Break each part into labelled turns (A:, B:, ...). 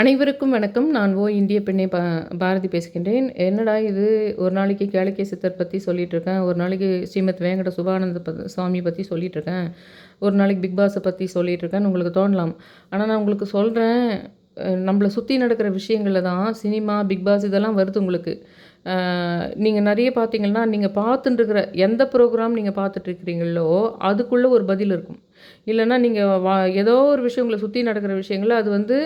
A: அனைவருக்கும் வணக்கம். நான் ஓ இந்திய பெண்ணை பா பாரதி பேசுகின்றேன். என்னடா இது? ஒரு நாளைக்கு கேளிக்கை சித்தர் பற்றி சொல்லிட்டு இருக்கேன். ஒரு நாளைக்கு ஸ்ரீமத் வேங்கட சுபானந்த ப சுவாமி பற்றி சொல்லிட்டு இருக்கேன். ஒரு நாளைக்கு பிக் பாஸை பற்றி சொல்லிட்டு இருக்கேன்னு உங்களுக்கு தோணலாம். ஆனால் நான் உங்களுக்கு சொல்கிறேன் நம்மளை சுற்றி நடக்கிற விஷயங்களில் தான் சினிமா பிக் பாஸ் இதெல்லாம் வருது உங்களுக்கு. நீங்கள் நிறைய பார்த்தீங்கன்னா நீங்கள் பார்த்துட்டுருக்கிற எந்த ப்ரோக்ராம் நீங்கள் பார்த்துட்ருக்கிறீங்களோ அதுக்குள்ளே ஒரு பதில் இருக்கும். இல்லைன்னா நீங்கள் வா ஏதோ ஒரு விஷயம் உங்களை சுற்றி நடக்கிற விஷயங்கள் அது வந்து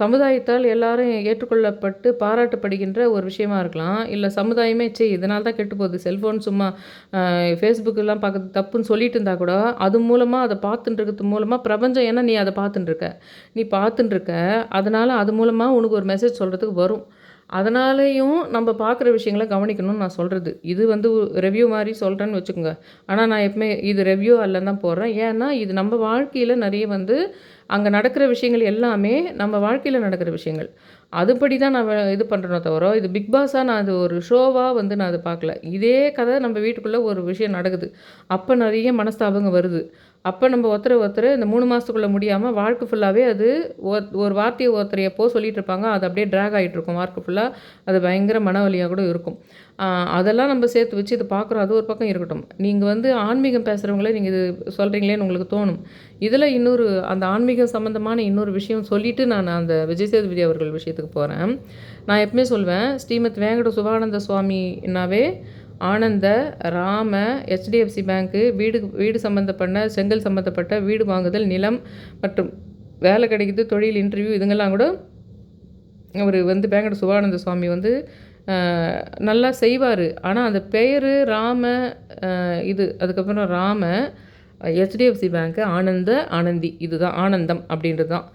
A: சமுதாயத்தால் எல்லாரும் ஏற்றுக்கொள்ளப்பட்டு பாராட்டப்படுகின்ற ஒரு விஷயமா இருக்கலாம். இல்லை சமுதாயமே சே இதனால தான் கெட்டு போகுது. செல்ஃபோன் சும்மா ஃபேஸ்புக்கெல்லாம் பார்க்குறது தப்புன்னு சொல்லிட்டு இருந்தால் கூட அது மூலமாக அதை பார்த்துட்டு மூலமாக பிரபஞ்சம் ஏன்னா நீ அதை பார்த்துட்டுருக்க நீ பார்த்துட்டுருக்க அதனால் அது மூலமாக உனக்கு ஒரு மெசேஜ் சொல்கிறதுக்கு வரும். அதனாலேயும் நம்ம பார்க்குற விஷயங்களை கவனிக்கணும்னு நான் சொல்கிறது இது வந்து ரெவ்யூ மாதிரி சொல்கிறேன்னு வச்சுக்கோங்க. ஆனால் நான் எப்பவுமே இது ரெவ்யூ அல்லன்னு தான் போடுறேன். ஏன்னா இது நம்ம வாழ்க்கையில் நிறைய வந்து அங்கே நடக்கிற விஷயங்கள் எல்லாமே நம்ம வாழ்க்கையில் நடக்கிற விஷயங்கள். அதுபடி தான் நான் இது பண்ணுறனோ தவிர இது பிக் பாஸாக நான் அது ஒரு ஷோவாக வந்து நான் அதை பார்க்கல. இதே கதை நம்ம வீட்டுக்குள்ளே ஒரு விஷயம் நடக்குது. அப்போ நிறைய மனஸ்தாபங்க வருது. அப்போ நம்ம ஒருத்தரை ஒருத்தர் இந்த மூணு மாதத்துக்குள்ளே முடியாமல் வாழ்க்கை ஃபுல்லாகவே அது ஒரு வார்த்தையை ஒருத்தர் எப்போ சொல்லிகிட்டு இருப்பாங்க அது அப்படியே ட்ராக் ஆகிட்டு இருக்கும். வாழ்க்கை ஃபுல்லாக அது பயங்கர மனவலியாக கூட இருக்கும். அதெல்லாம் நம்ம சேர்த்து வச்சு இது பார்க்குறோம் அது ஒரு பக்கம் இருக்கட்டும். நீங்கள் வந்து ஆன்மீகம் பேசுகிறவங்களே நீங்கள் இது சொல்கிறீங்களேன்னு உங்களுக்கு தோணும். இதில் இன்னொரு அந்த ஆன்மீகம் சம்மந்தமான இன்னொரு விஷயம் சொல்லிவிட்டு நான் அந்த விஜய் சேதுபதி அவர்கள் விஷயத்துக்கு போகிறேன் நான் எப்பவுமே சொல்வேன் ஸ்ரீமத் வேங்கட சுபானந்த சுவாமினாவே ஆனந்த ராம ஹெச்டிஎஃப்சி பேங்க்கு வீடு வீடு சம்மந்தப்பட்ட செங்கல் சம்மந்தப்பட்ட வீடு வாங்குதல் நிலம் மற்றும் வேலை கிடைக்குது தொழில் இன்டர்வியூ இதுங்கெல்லாம் கூட அவர் வந்து பேங்கட சுபானந்த சுவாமி வந்து நல்லா செய்வார். ஆனால் அந்த பெயர் ராம இது அதுக்கப்புறம் ராம ஹெச்டிஎஃப்சி பேங்க்கு ஆனந்த ஆனந்தி இதுதான் ஆனந்தம் அப்படின்றது தான்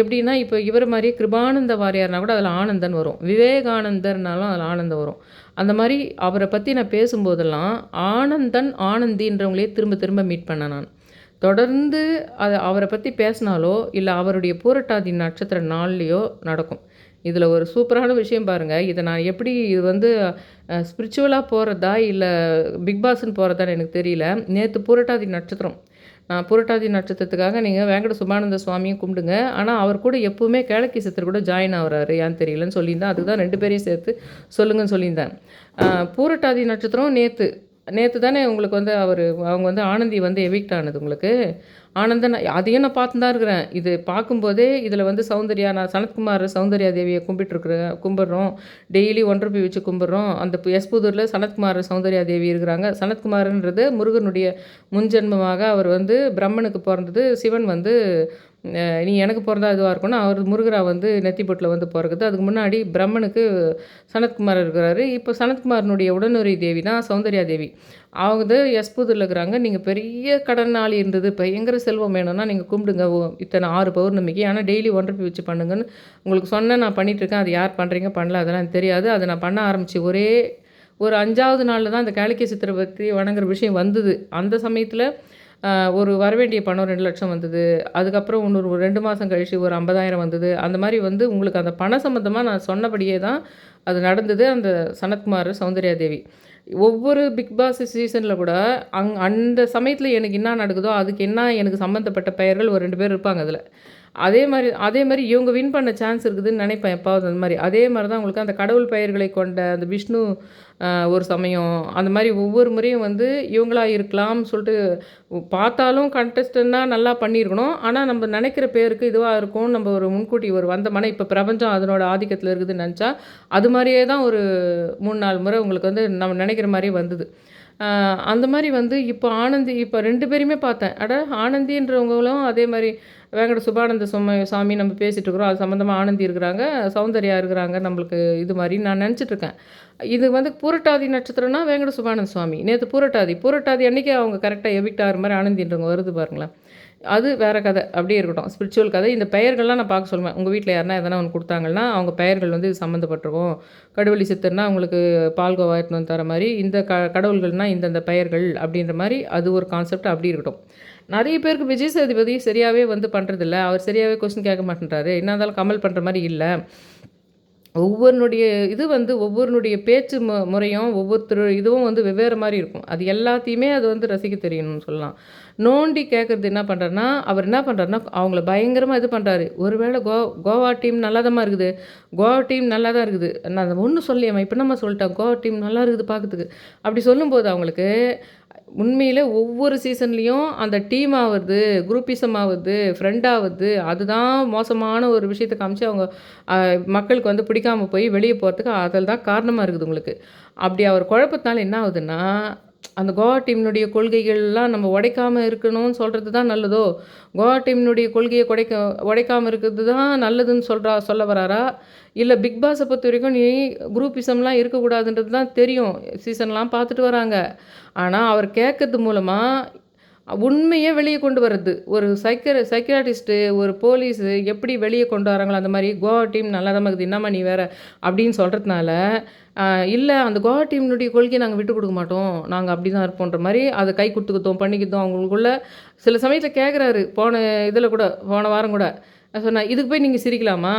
A: எப்படின்னா இப்போ இவர் மாதிரி கிருபானந்த வாரியார்னா கூட அதில் ஆனந்தன் வரும். விவேகானந்தர்னாலும் அதில் ஆனந்தம் வரும். அந்த மாதிரி அவரை பற்றி நான் பேசும்போதெல்லாம் ஆனந்தன் ஆனந்தின்றவங்களே திரும்ப திரும்ப மீட் பண்ணேன் நான். தொடர்ந்து அதை அவரை பற்றி பேசினாலோ இல்லை அவருடைய பூரட்டாதி நட்சத்திர நாள்லேயோ நடக்கும். இதில் ஒரு சூப்பரான விஷயம் பாருங்கள் இதை நான் எப்படி இது வந்து ஸ்பிரிச்சுவலாக போகிறதா இல்லை பிக் பாஸ்ன்னு போகிறதான்னு எனக்கு தெரியல. நேற்று பூரட்டாதி நட்சத்திரம். புரட்டாதி நட்சத்திரத்துக்காக நீங்கள் வேங்கட சுபானந்த சுவாமியும் கும்பிடுங்க. ஆனால் அவர் கூட எப்போவுமே கிழக்கி சித்தர் கூட ஜாயின் ஆகிறாரு. ஏன்னு தெரியலன்னு சொல்லியிருந்தேன் அதுக்கு தான் ரெண்டு பேரையும் சேர்த்து சொல்லுங்கன்னு சொல்லியிருந்தேன். பூரட்டாதி நட்சத்திரம் நேற்று நேற்று தானே உங்களுக்கு வந்து அவர் அவங்க வந்து ஆனந்தி வந்து எவிக்ட் ஆனது உங்களுக்கு. ஆனந்தன் அதையும் நான் பார்த்து தான் இருக்கிறேன். இது பார்க்கும்போதே இதில் வந்து சௌந்தர்யா நான் சனத்குமார் சௌந்தர்யா தேவியை கும்பிட்டுருக்குறேன் கும்பிட்றோம். டெய்லி ஒன்றரை போய் வச்சு கும்பிட்றோம். அந்த எஸ்புதூரில் சனத்குமார் சௌந்தர்யா தேவி இருக்கிறாங்க. சனத்குமார்ன்றது முருகனுடைய முன்ஜென்மமாக அவர் வந்து பிரம்மனுக்கு பிறந்தது சிவன் வந்து நீ எனக்கு பிறந்தா இதுவாக இருக்கும்னா அவர் முருகரா வந்து நெத்திப்பட்டில் வந்து பிறகுது அதுக்கு முன்னாடி பிரம்மனுக்கு சனத்குமார் இருக்கிறாரு. இப்போ சனத்குமாரனுடைய உடனுரை தேவி தான் சௌந்தர்யா தேவி. அவங்க வந்து எஸ்புதில் இருக்கிறாங்க. நீங்கள் பெரிய கடன் இருந்தது பயங்கர செல்வம் வேணும்னா நீங்கள் கும்பிடுங்க. இத்தனை ஆறு பௌர்ணமிக்கு. ஆனால் டெய்லி ஒன்றரை வச்சு பண்ணுங்கன்னு உங்களுக்கு சொன்னேன் நான் பண்ணிகிட்ருக்கேன் அது யார் பண்ணுறீங்க பண்ணல. அதெல்லாம் எனக்கு தெரியாது. அதை நான் பண்ண ஆரம்பித்து ஒரே ஒரு அஞ்சாவது நாளில் தான் அந்த கேளிக்கை சித்திரை பற்றி வணங்குற விஷயம் வந்தது. அந்த சமயத்தில் ஒரு வரவேண்டிய பணம் ரெண்டு லட்சம் வந்தது. அதுக்கப்புறம் இன்னொரு ஒரு ரெண்டு மாதம் கழித்து ஒரு ஐம்பதாயிரம் வந்தது. அந்த மாதிரி வந்து உங்களுக்கு அந்த பண சம்மந்தமாக நான் சொன்னபடியே தான் அது நடந்தது. அந்த சனத்குமார் சௌந்தர்யா தேவி. ஒவ்வொரு பிக் பாஸ் சீசனில் கூட அங் அந்த சமயத்தில் எனக்கு என்ன நடக்குதோ அதுக்கு என்ன எனக்கு சம்மந்தப்பட்ட பெயர்கள் ஒரு ரெண்டு பேர் இருப்பாங்க அதில். அதே மாதிரி அதே மாதிரி இவங்க வின் பண்ண சான்ஸ் இருக்குதுன்னு நினைப்பேன் எப்பாவது அந்த மாதிரி. அதே மாதிரி தான் உங்களுக்கு அந்த கடவுள் பெயர்களை கொண்ட அந்த விஷ்ணு ஒரு சமயம் அந்த மாதிரி ஒவ்வொரு முறையும் வந்து இவங்களாக இருக்கலாம்னு சொல்லிட்டு பார்த்தாலும் கண்டஸ்டன்னா நல்லா பண்ணியிருக்கணும். ஆனால் நம்ம நினைக்கிற பேருக்கு இதுவாக இருக்கும் நம்ம ஒரு முன்கூட்டி ஒரு வந்த மனை இப்போ பிரபஞ்சம் அதனோட ஆதிக்கத்தில் இருக்குதுன்னு நினச்சா அது மாதிரியே தான் ஒரு மூணு நாலு முறை உங்களுக்கு வந்து நம்ம நினைக்கிற மாதிரியே வந்தது. அந்த மாதிரி வந்து இப்போ ஆனந்தி இப்போ ரெண்டு பேருமே பார்த்தேன். அட ஆனந்தின்றவங்களும் அதே மாதிரி வேங்கட சுபானந்த சும சாமி நம்ம பேசிகிட்டு இருக்கிறோம். அது சம்மந்தமாக ஆனந்தி இருக்கிறாங்க சௌந்தர்யா இருக்கிறாங்க நம்மளுக்கு இது மாதிரி நான் நினச்சிட்ருக்கேன் இது வந்து பூரட்டாதி நட்சத்திரம்னா வேங்கட சுபானந்த சுவாமி. நேற்று பூரட்டாதி. பூரட்டாதி அன்றைக்கி அவங்க கரெக்டாக எவிக்ட் ஆகிற மாதிரி ஆனந்தின்றவங்க வருது பாருங்களேன். அது வேறு கதை. அப்படியே இருக்கட்டும். ஸ்பிரிச்சுவல் கதை. இந்த பெயர்கள்லாம் நான் பார்க்க சொல்லுவேன். உங்கள் வீட்டில் யாருனா எதனா ஒன்று கொடுத்தாங்கன்னா அவங்க பெயர்கள் வந்து இது சம்மந்தப்பட்டிருக்கும். கடவுளி சித்தர்னா அவங்களுக்கு பால்கோவா எடுத்துன்னு வந்து தர மாதிரி இந்த க கடவுள்கள்னால் இந்தந்த பெயர்கள் அப்படின்ற மாதிரி அது ஒரு கான்செப்ட் அப்படி இருக்கட்டும். நிறைய பேருக்கு விஜய் சேதுபதி சரியாகவே வந்து பண்ணுறதில்ல அவர் சரியாகவே கொஸ்டின் கேட்க மாட்டேன்றாரு. என்ன இருந்தாலும் கமல் பண்ணுற மாதிரி இல்லை. ஒவ்வொருனுடைய இது வந்து ஒவ்வொருனுடைய பேச்சு மு முறையும் ஒவ்வொருத்தர் இதுவும் வந்து வெவ்வேறு மாதிரி இருக்கும். அது எல்லாத்தையுமே அது வந்து ரசிக்க தெரியணும்னு சொல்லலாம். நோண்டி கேட்குறது என்ன பண்ணுறாருன்னா அவர் என்ன பண்ணுறாருன்னா அவங்கள பயங்கரமாக இது பண்ணுறாரு ஒருவேளை கோ கோவா டீம் நல்லா தான் இருக்குது. கோவா டீம் நல்லா தான் இருக்குது. நான் அதை ஒன்றும் சொல்லியம்மா இப்போ நம்ம சொல்லிட்டேன்? கோவா டீம் நல்லா இருக்குது பார்க்கறதுக்கு அப்படி சொல்லும்போது அவங்களுக்கு உண்மையில் ஒவ்வொரு சீசன்லேயும் அந்த டீம் ஆகுது குரூப்பிசம் ஆகுது ஃப்ரெண்ட் ஆகுது அதுதான் மோசமான ஒரு விஷயத்தை காமிச்சு அவங்க மக்களுக்கு வந்து பிடிக்காம போய் வெளியே போகிறதுக்கு அதில் தான் காரணமாக இருக்குது உங்களுக்கு. அப்படி அவர் குழப்பத்தினால என்ன ஆகுதுன்னா அந்த கோவா டீம்னுடைய கொள்கைகள்லாம் நம்ம உடைக்காமல் இருக்கணும்னு சொல்கிறது தான் நல்லதோ? கோவா டீம்னுடைய கொள்கையை குடைக்க உடைக்காமல் இருக்கிறது தான் நல்லதுன்னு சொல்கிறா சொல்ல வராரா? இல்லை பிக் பாஸை பொறுத்த வரைக்கும் நீ குரூப்பிசம்லாம் இருக்கக்கூடாதுன்றது தான் தெரியும். சீசன்லாம் பார்த்துட்டு வராங்க. ஆனால் அவர் கேட்கறது மூலமாக உண்மையை வெளியே கொண்டு வர்றது. ஒரு சைக்கர் சைக்கியாட்டிஸ்ட்டு ஒரு போலீஸு எப்படி வெளியே கொண்டு வராங்களோ அந்த மாதிரி கோவா டீம் நல்லா தான் இருக்குது என்னம்மா நீ வேற? அப்படின்னு சொல்கிறதுனால இல்லை அந்த கோவா டீம்னுடைய கொள்கையை நாங்கள் விட்டு கொடுக்க மாட்டோம். நாங்கள் அப்படி தான் இருப்போன்ற மாதிரி அதை கை கொடுத்துக்கிட்டோம் பண்ணிக்கிட்டோம். அவங்களுக்குள்ள சில சமயத்தில் கேட்குறாரு போன இதில் கூட போன வாரம் கூட. சொன்னேன் இதுக்கு போய் நீங்கள் சிரிக்கலாமா?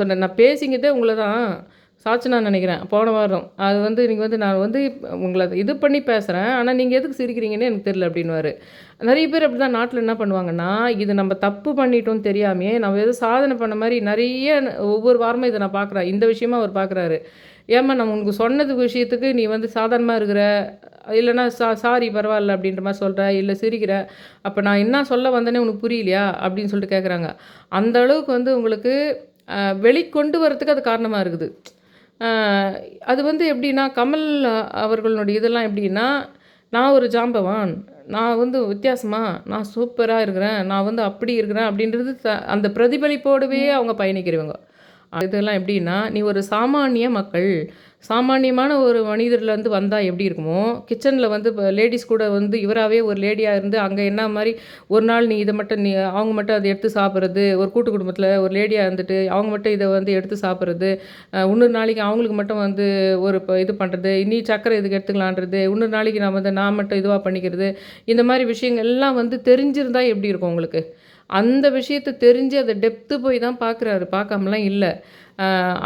A: சொன்னேன் நான் பேசிக்கிட்டே உங்களை தான் சாட்சி நான் நினைக்கிறேன். போன வாரம். அது வந்து நீங்கள் வந்து நான் வந்து உங்களை இது பண்ணி பேசுகிறேன் ஆனால் நீங்கள் எதுக்கு சிரிக்கிறீங்கன்னு எனக்கு தெரியல அப்படின்வாரு நிறைய பேர் அப்படி தான் நாட்டில் என்ன பண்ணுவாங்கன்னா இது நம்ம தப்பு பண்ணிட்டோம் தெரியாமையே நம்ம எதுவும் சாதனை பண்ண மாதிரி நிறைய ஒவ்வொரு வாரமும் இதை நான் பார்க்குறேன் இந்த விஷயமா அவர் பார்க்குறாரு ஏம்மா நான் உனக்கு சொன்னது விஷயத்துக்கு நீ வந்து சாதாரணமாக இருக்கிற இல்லைன்னா சா சாரி பரவாயில்ல அப்படின்ற மாதிரி சொல்கிற இல்லை சிரிக்கிற. அப்போ நான் என்ன சொல்ல வந்தேனே உனக்கு புரியலையா? அப்படின்னு சொல்லிட்டு கேட்குறாங்க அந்த அளவுக்கு வந்து உங்களுக்கு வெளிக்கொண்டு வரத்துக்கு அது காரணமாக இருக்குது. அது வந்து எப்படின்னா கமல் அவர்களுடைய இதெல்லாம் எப்படின்னா நான் ஒரு ஜாம்பவான் நான் வந்து வித்தியாசமாக நான் சூப்பராக இருக்கிறேன் நான் வந்து அப்படி இருக்கிறேன் அப்படின்றது த- அந்த பிரதிபலிப்போடவே அவங்க பயணிக்கிறவங்க. இதெல்லாம் எப்படின்னா நீ ஒரு சாமானிய மக்கள் சாமானியமான ஒரு மனிதர்லேருந்து வந்தால் எப்படி இருக்குமோ கிச்சனில் வந்து இப்போ லேடிஸ் கூட வந்து இவராகவே ஒரு லேடியாக இருந்து அங்கே என்ன மாதிரி ஒரு நாள் நீ இதை மட்டும் நீ அவங்க மட்டும் அதை எடுத்து சாப்பிட்றது ஒரு கூட்டு குடும்பத்தில் ஒரு லேடியாக இருந்துட்டு அவங்க மட்டும் இதை வந்து எடுத்து சாப்பிட்றது இன்னொரு நாளைக்கு அவங்களுக்கு மட்டும் வந்து ஒரு இப்போ இது பண்ணுறது இனி சக்கரை இதுக்கு எடுத்துக்கலான்றது இன்னொரு நாளைக்கு நான் வந்து நான் மட்டும் இதுவாக பண்ணிக்கிறது இந்த மாதிரி விஷயங்கள் எல்லாம் வந்து தெரிஞ்சிருந்தால் எப்படி இருக்கும் உங்களுக்கு? அந்த விஷயத்தை தெரிஞ்சு அதை டெப்த்து போய் தான் பார்க்குறாரு. பார்க்காமலாம் இல்லை.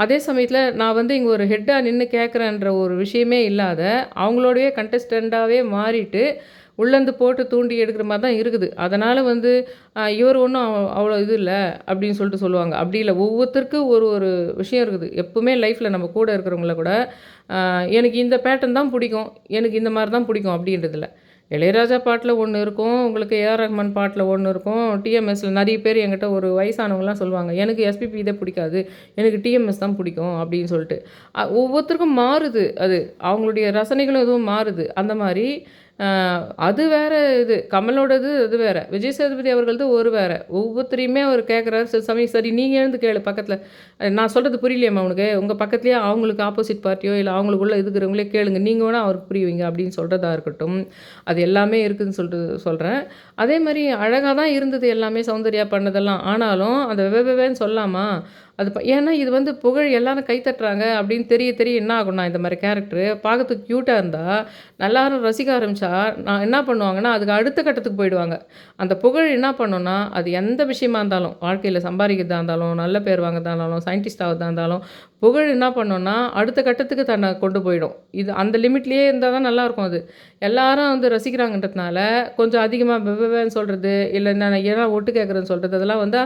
A: அதே சமயத்தில் நான் வந்து இங்கே ஒரு ஹெட்டாக நின்று கேட்குறேன்ற ஒரு விஷயமே இல்லாத அவங்களோடவே கண்டஸ்டண்ட்டாகவே மாறிட்டு உள்ளேருந்து போட்டு தூண்டி எடுக்கிற மாதிரி தான் இருக்குது. அதனால் வந்து இவர் ஒன்றும் அவ்வளோ இது இல்லை அப்படின்னு சொல்லிட்டு சொல்லுவாங்க. அப்படி இல்லை. ஒவ்வொருத்தருக்கும் ஒரு ஒரு விஷயம் இருக்குது. எப்பவுமே லைஃப்பில் நம்ம கூட இருக்கிறவங்கள கூட எனக்கு இந்த பேட்டர்ன் தான் பிடிக்கும். எனக்கு இந்த மாதிரி தான் பிடிக்கும் அப்படின்றதில்ல. இளையராஜா பாட்டில் ஒன்று இருக்கும் உங்களுக்கு ஏஆர் ரஹ்மான் பாட்டில் ஒன்று இருக்கும் டிஎம்எஸ்ல நிறைய பேர் என்கிட்ட ஒரு வயசானவங்களாம் சொல்லுவாங்க எனக்கு எஸ்பிபி இதை பிடிக்காது எனக்கு டிஎம்எஸ் தான் பிடிக்கும் அப்படின்னு சொல்லிட்டு. ஒவ்வொருத்தருக்கும் மாறுது அது அவங்களுடைய ரசனைகளும் எதுவும் மாறுது. அந்த மாதிரி அது வேறு இது. கமலோடது அது வேறு. விஜய் சேதுபதி அவர்களது ஒரு வேறு. ஒவ்வொருத்தரையுமே அவர் கேட்குறாரு சில சமயம் சரி நீங்கள் எழுந்து கேளு. பக்கத்தில் நான் சொல்கிறது புரியலையம்மா உனக்கு. உங்கள் பக்கத்துலேயே அவங்களுக்கு ஆப்போசிட் பார்ட்டியோ இல்லை அவங்களுக்குள்ள இருக்கிறவங்களே கேளுங்க. நீங்கள் வேணால் அவருக்கு புரியுவீங்க அப்படின்னு சொல்கிறதா இருக்கட்டும். அது எல்லாமே இருக்குதுன்னு சொல்லிட்டு சொல்கிறேன் அதே மாதிரி அழகாக தான் இருந்தது எல்லாமே சௌந்தர்யா பண்ணதெல்லாம். ஆனாலும் அந்த வெவ்வேன்னு சொல்லாமா? அது ப- ஏன்னா இது வந்து புகழ் எல்லாரும் கைத்தட்டுறாங்க அப்படின்னு தெரிய தெரிய என்ன ஆகும்னா இந்த மாதிரி கேரக்டரு பார்க்கறதுக்கு க்யூட்டாக இருந்தால் நல்லாரும் ரசிக்க ஆரம்பித்தா நான் என்ன பண்ணுவாங்கன்னா அதுக்கு அடுத்த கட்டத்துக்கு போயிடுவாங்க. அந்த புகழ் என்ன பண்ணுன்னா அது எந்த விஷயமா இருந்தாலும் வாழ்க்கையில் சம்பாதிக்கிறதா இருந்தாலும் நல்ல பேர் வாங்கதா இருந்தாலும் சயின்டிஸ்ட் ஆகிறதா இருந்தாலும் புகழ் என்ன பண்ணுன்னா அடுத்த கட்டத்துக்கு தன்னை கொண்டு போயிடும். இது அந்த லிமிட்லேயே இருந்தால் தான் நல்லாயிருக்கும் அது. எல்லாரும் வந்து ரசிக்கிறாங்கன்றதுனால கொஞ்சம் அதிகமாக வெவ்வேன்னு சொல்கிறது இல்லை நான் ஏன்னா ஒட்டு கேட்குறேன்னு சொல்கிறது அதெல்லாம் வந்து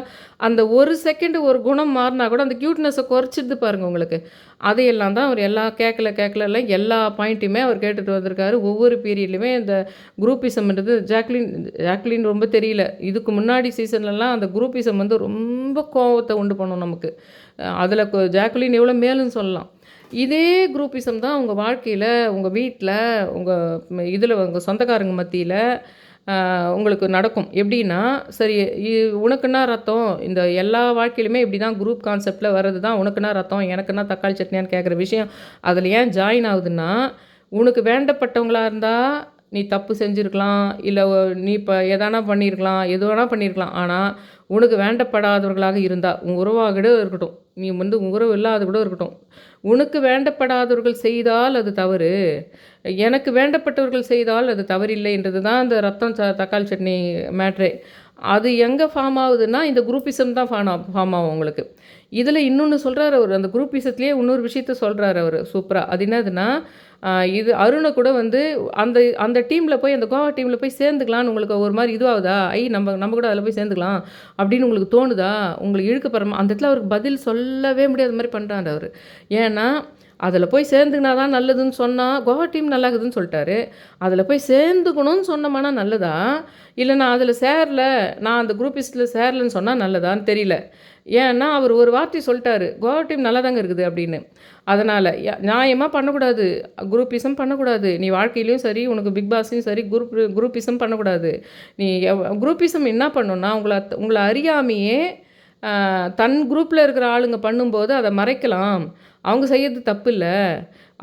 A: அந்த ஒரு செகண்ட் ஒரு குணம் மாறினா கூட அந்த க்யூட்னஸை குறைச்சிடுது பாருங்க உங்களுக்கு. அதையெல்லாம் தான் அவர் எல்லா கேட்கல கேட்கல எல்லாம் எல்லா பாயிண்ட்டையுமே அவர் கேட்டுட்டு வந்திருக்காரு. ஒவ்வொரு பீரியட்லையுமே இந்த குரூப்பிசம்ன்றது ஜாக்லின் ஜாக்லின் ரொம்ப தெரியல. இதுக்கு முன்னாடி சீசன்லலாம் அந்த குரூப்பிசம் வந்து ரொம்ப கோவத்தை உண்டு பண்ணும் நமக்கு. அதில் ஜாக்லின் எவ்வளோ மேலும் சொல்லலாம். இதே குரூப்பிசம் தான் உங்கள் வாழ்க்கையில் உங்கள் வீட்டில் உங்கள் இதில் உங்கள் சொந்தக்காரங்க மத்தியில் உங்களுக்கு நடக்கும். எப்படின்னா சரி இ- உனக்குன்னா ரத்தம் இந்த எல்லா வாழ்க்கையிலுமே இப்படி தான் குரூப் கான்செப்டில் வர்றது தான் உனக்குன்னா ரத்தம் எனக்குன்னா தக்காளி சட்னியான்னு கேட்குற விஷயம். அதில் ஏன் ஜாயின் ஆகுதுன்னா உனக்கு வேண்டப்பட்டவங்களாக இருந்தால் நீ தப்பு செஞ்சுருக்கலாம் இல்லை நீ இப்போ எதானா பண்ணியிருக்கலாம் எது வேணால் பண்ணியிருக்கலாம் ஆனால் உனக்கு வேண்டப்படாதவர்களாக இருந்தால் உன் உறவாக கூட இருக்கட்டும். நீ வந்து உறவு இல்லாத கூட இருக்கட்டும். உனக்கு வேண்டப்படாதவர்கள் செய்தால் அது தவறு. எனக்கு வேண்டப்பட்டவர்கள் செய்தால் அது தவறில்லைன்றது தான் அந்த ரத்தம் ச தக்காளி சட்னி மேட்ரே. அது எங்கே ஃபார்ம் ஆகுதுன்னா இந்த குரூப்பிசம் தான் ஃபார்ம் ஃபார்ம் ஆகும் உங்களுக்கு. இதில் இன்னொன்று சொல்கிறார் அவர். அந்த குரூப் விஷயத்துலேயே இன்னொரு விஷயத்த சொல்கிறார் அவர். சூப்பராக அது என்னதுன்னா இது அருணை கூட வந்து அந்த அந்த டீமில் போய் அந்த கோவா டீமில் போய் சேர்ந்துக்கலான்னு உங்களுக்கு ஒரு மாதிரி இதுவாகுதா? ஐ நம்ம நம்ம கூட அதில் போய் சேர்ந்துக்கலாம் அப்படின்னு உங்களுக்கு தோணுதா? உங்களுக்கு இழுக்கப்படுறமா அந்த இடத்துல அவருக்கு பதில் சொல்லவே முடியாத மாதிரி பண்ணுறாரு அவர். ஏன்னா அதில் போய் சேர்ந்துக்கினா தான் நல்லதுன்னு சொன்னால் கோவா டீம் நல்லா இருக்குதுன்னு சொல்லிட்டாரு. அதில் போய் சேர்ந்துக்கணும்னு சொன்னோம்னா நல்லதா? இல்லை நான் அதில் சேரல நான் அந்த குரூப்பிஸ்டில் சேரலன்னு சொன்னால் நல்லதான்னு தெரியல. ஏன்னா அவர் ஒரு வார்த்தை சொல்லிட்டாரு கோவா டீம் நல்லா தாங்க இருக்குது அப்படின்னு. அதனால் நியாயமாக பண்ணக்கூடாது. குரூப்பிசம் பண்ணக்கூடாது. நீ வாழ்க்கையிலையும் சரி உனக்கு பிக் பாஸ்லையும் சரி குரூப் குரூப்பிசம் பண்ணக்கூடாது. நீ குரூப்பிசம் என்ன பண்ணணும்னா உங்களை உங்களை அறியாமையே தன் குரூப்பில் இருக்கிற ஆளுங்க பண்ணும்போது அதை மறைக்கலாம். அவங்க செய்யறது தப்பு இல்லை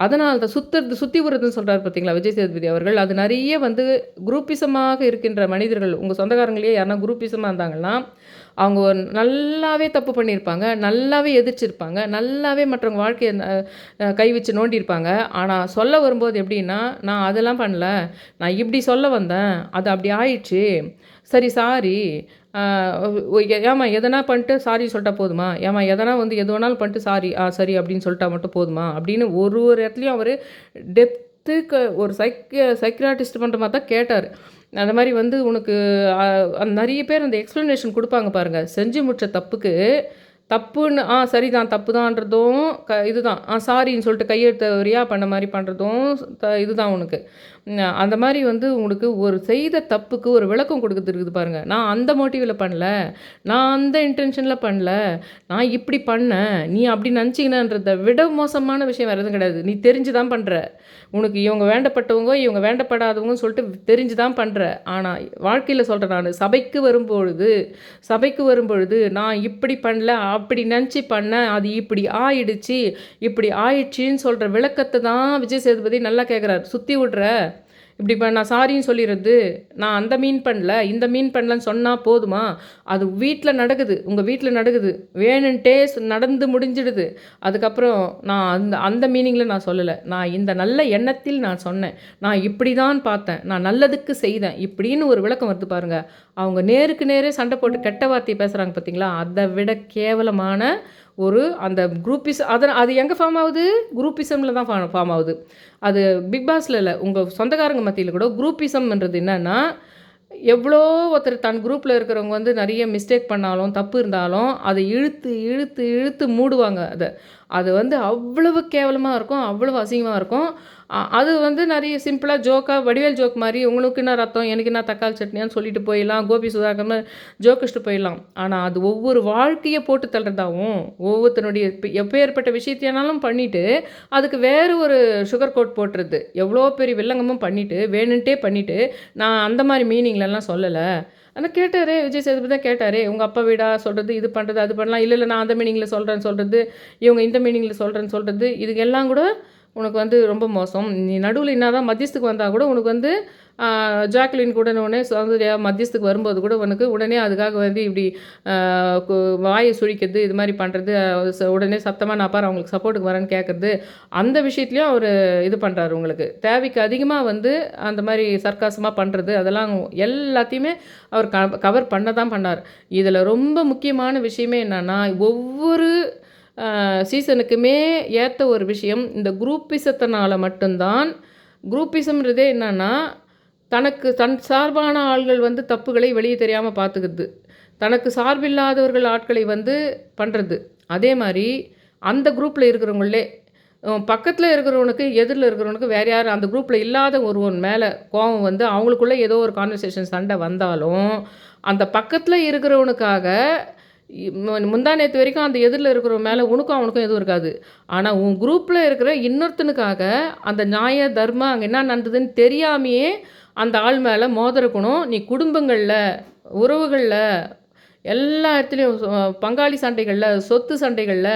A: அதனால் தான் சுற்றுறது சுற்றி விடுறதுன்னு சொல்கிறார் பார்த்தீங்களா விஜய் சேதுபதி அவர்கள். அது நிறைய வந்து குரூப்பிசமாக இருக்கின்ற மனிதர்கள் உங்கள் சொந்தக்காரங்களே யாருன்னா குரூப்பிசமாக இருந்தாங்கன்னா அவங்க ஒரு நல்லாவே தப்பு பண்ணியிருப்பாங்க நல்லாவே எதிர்ச்சிருப்பாங்க நல்லாவே மற்றவங்க வாழ்க்கையை கை வச்சு நோண்டியிருப்பாங்க. ஆனால் சொல்ல வரும்போது எப்படின்னா நான் அதெல்லாம் பண்ணல. நான் இப்படி சொல்ல வந்தேன். அது அப்படி ஆயிடுச்சு. சரி சாரி ஏமா எதனா பண்ணிட்டு சாரி சொல்லிட்டா போதுமா? ஏமா எதனா வந்து எது வேணாலும் பண்ணிட்டு சாரி ஆ சரி அப்படின்னு சொல்லிட்டா மட்டும் போதுமா? அப்படின்னு ஒரு ஒரு இடத்துலையும் அவர் டெப்த்துக்கு ஒரு சைக்க சைக்கியாட்டிஸ்ட் பண்ணுற மாதிரி தான் கேட்டார். அந்த மாதிரி வந்து உனக்கு நிறைய பேர் அந்த எக்ஸ்ப்ளனேஷன் கொடுப்பாங்க பாருங்கள் செஞ்சு முடிச்ச தப்புக்கு தப்புன்னு ஆ சரிதான் தப்பு தான்றதும் க இதுதான். ஆ சாரின்னு சொல்லிட்டு கையெழுத்த வரியா பண்ண மாதிரி பண்ணுறதும் த இதுதான் உனக்கு. அந்த மாதிரி வந்து உங்களுக்கு ஒரு செய்த தப்புக்கு ஒரு விளக்கம் கொடுக்குறது இருக்குது பாருங்கள் நான் அந்த மோட்டிவில் பண்ணல. நான் அந்த இன்டென்ஷனில் பண்ணல. நான் இப்படி பண்ணேன். நீ அப்படி நினச்சிங்கன்றத விட மோசமான விஷயம் வேறு எதுவும் கிடையாது. நீ தெரிஞ்சு தான் பண்ணுற உனக்கு இவங்க வேண்டப்பட்டவங்க இவங்க வேண்டப்படாதவங்கன்னு சொல்லிட்டு தெரிஞ்சு தான் பண்ணுற ஆனால் வாழ்க்கையில் சொல்கிறேன் நான் சபைக்கு வரும்பொழுது சபைக்கு வரும்பொழுது நான் இப்படி பண்ணல அப்படி நினச்சி பண்ணேன் அது இப்படி ஆயிடுச்சு இப்படி ஆயிடுச்சின்னு சொல்கிற விளக்கத்தை தான் விஜய் சேதுபதி நல்லா கேட்குறாரு சுற்றி விட்ற இப்படி இப்போ நான் சாரின்னு சொல்லிடுறது நான் அந்த மீன் பண்ணல இந்த மீன் பண்ணலன்னு சொன்னால் போதுமா? அது வீட்டில் நடக்குது உங்கள் வீட்டில் நடக்குது. வேணுன்ட்டே நடந்து முடிஞ்சிடுது. அதுக்கப்புறம் நான் அந்த அந்த மீனிங்கில் நான் சொல்லலை. நான் இந்த நல்ல எண்ணத்தில் நான் சொன்னேன். நான் இப்படி தான் பார்த்தேன். நான் நல்லதுக்கு செய்தேன். இப்படின்னு ஒரு விளக்கம் வருது பாருங்கள் அவங்க நேருக்கு நேரே சண்டை போட்டு கெட்ட வார்த்தையை பேசுகிறாங்க பார்த்தீங்களா அதை விட கேவலமான ஒரு அந்த குரூப்பிஸ் அதை அது எங்கே ஃபார்ம் ஆகுது? குரூப்பிசமில் தான் ஃபார்ம் ஃபார்ம் ஆகுது. அது பிக் பாஸில் இல்லை உங்கள் சொந்தக்காரங்க மத்தியில் கூட குரூப்பிசம்ன்றது என்னென்னா எவ்வளோ ஒருத்தர் தன் குரூப்பில் இருக்கிறவங்க வந்து நிறைய மிஸ்டேக் பண்ணாலும் தப்பு இருந்தாலும் அதை இழுத்து இழுத்து இழுத்து மூடுவாங்க. அதை அது வந்து அவ்வளவு கேவலமாக இருக்கும் அவ்வளவு அசிங்கமாக இருக்கும். அது வந்து நிறைய சிம்பிளாக ஜோக்காக வடிவேல் ஜோக் மாதிரி உங்களுக்கு என்ன ரத்தம் எனக்கு என்ன தக்காளி சட்னியான்னு சொல்லிட்டு போயிடலாம் கோபி சுதாகர்னு ஜோக்கிச்சுட்டு போயிடலாம். ஆனால் அது ஒவ்வொரு வாழ்க்கையை போட்டு தள்ளுறதாகவும் ஒவ்வொருத்தனுடைய எப்போ எப்பேற்பட்ட விஷயத்தையானாலும் பண்ணிவிட்டு அதுக்கு வேறு ஒரு சுகர் கோட் போட்டுறது. எவ்வளோ பெரிய வில்லங்கமும் பண்ணிவிட்டு வேணுன்ட்டே பண்ணிவிட்டு நான் அந்த மாதிரி மீனிங்லலாம் சொல்லலை. ஆனால் கேட்டாரே விஜய் சேதுபதி தான் கேட்டாரே உங்கள் அப்பா வீடா? சொல்கிறது இது பண்ணுறது அது பண்ணலாம். இல்லை இல்லை நான் அந்த மீனிங்கில் சொல்கிறேன்னு சொல்கிறது இவங்க இந்த மீனிங்கில் சொல்கிறேன்னு சொல்கிறது இதுக்கு எல்லாம் கூட உனக்கு வந்து ரொம்ப மோசம். நீ நடுவில் என்னதான் மத்தியஸ்துக்கு வந்தால் கூட உனக்கு வந்து ஜாக்லின் கூட உடனே சௌந்தர்யா மத்தியஸ்துக்கு வரும்போது கூட உனக்கு உடனே அதுக்காக வந்து இப்படி கு- வாயை சுழிக்கிறது இது மாதிரி பண்ணுறது உடனே சத்தமாக நான் பாரு அவங்களுக்கு சப்போர்ட்டுக்கு வரேன்னு கேட்குறது அந்த விஷயத்துலையும் அவர் இது பண்ணுறாரு உங்களுக்கு. தேவைக்கு அதிகமாக வந்து அந்த மாதிரி சர்க்காசமாக பண்ணுறது அதெல்லாம் எல்லாத்தையுமே அவர் க கவர் பண்ண தான் பண்ணார். இதில் ரொம்ப முக்கியமான விஷயமே என்னென்னா ஒவ்வொரு சீசனுக்குமே ஏற்ற ஒரு விஷயம் இந்த குரூப்பிசத்தினால் மட்டும்தான். குரூப்பிசம்ன்றதே என்னன்னா தனக்கு தன் சார்பான ஆள்கள் வந்து தப்புகளை வெளியே தெரியாமல் பார்த்துக்குது தனக்கு சார்பில்லாதவர்கள் ஆட்களை வந்து பண்ணுறது அதே மாதிரி அந்த குரூப்பில் இருக்கிறவங்களே பக்கத்தில் இருக்கிறவனுக்கு எதிரில் இருக்கிறவனுக்கு வேறு யார் அந்த குரூப்பில் இல்லாத ஒருவன் மேலே கோபம் வந்து அவங்களுக்குள்ளே ஏதோ ஒரு கான்வர்சேஷன் சண்டை வந்தாலும் அந்த பக்கத்தில் இருக்கிறவனுக்காக முந்தா நேற்று வரைக்கும் அந்த எதிரில் இருக்கிற மேலே உனக்கும் அவனுக்கும் எதுவும் இருக்காது. ஆனால் உன் குரூப்பில் இருக்கிற இன்னொருத்தனுக்காக அந்த நியாய தர்மம் அங்கே என்ன நடந்ததுன்னு தெரியாமையே அந்த ஆள் மேலே மோதிருக்கணும். நீ குடும்பங்களில் உறவுகளில் எல்லா இடத்துலையும் பங்காளி சண்டைகளில் சொத்து சண்டைகளில்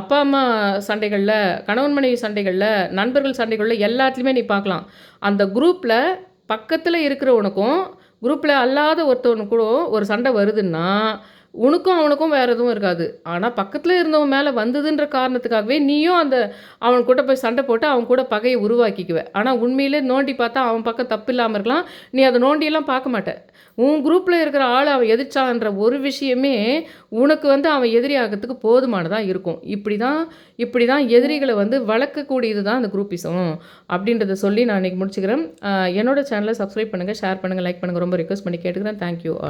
A: அப்பா அம்மா சண்டைகளில் கணவன் மனைவி சண்டைகளில் நண்பர்கள் சண்டைகளில் எல்லாத்துலேயுமே நீ பார்க்கலாம். அந்த குரூப்பில் பக்கத்தில் இருக்கிறவனுக்கும் குரூப்பில் அல்லாத ஒருத்தவனுக்கு கூட ஒரு சண்டை வருதுன்னா உனக்கும் அவனுக்கும் வேறு எதுவும் இருக்காது. ஆனால் பக்கத்தில் இருந்தவன் மேலே வந்ததுன்ற காரணத்துக்காகவே நீயும் அந்த அவன் கூட போய் சண்டை போட்டு அவன் கூட பகையை உருவாக்கிக்குவ. ஆனால் உண்மையிலே நோண்டி பார்த்தா அவன் பக்கம் தப்பு இல்லாமல் இருக்கலாம். நீ அதை நோண்டியெல்லாம் பார்க்க மாட்டேன் உன் குரூப்பில் இருக்கிற ஆள் அவன் எதிர்ச்சான்ற ஒரு விஷயமே உனக்கு வந்து அவன் எதிரி ஆகிறதுக்கு போதுமானதாக இருக்கும். இப்படி தான் இப்படி தான் எதிரிகளை வந்து வளர்க்கக்கூடியது தான் அந்த குரூப்பிசம் அப்படின்றத சொல்லி நான் இன்றைக்கி முடிச்சுக்கிறேன். என்னோடய சேனலை சப்ஸ்கிரைப் பண்ணுங்கள் ஷேர் பண்ணுங்கள் லைக் பண்ணுங்கள் ரொம்ப ரிக்வஸ்ட் பண்ணி கேட்டுக்கிறேன். Thank you all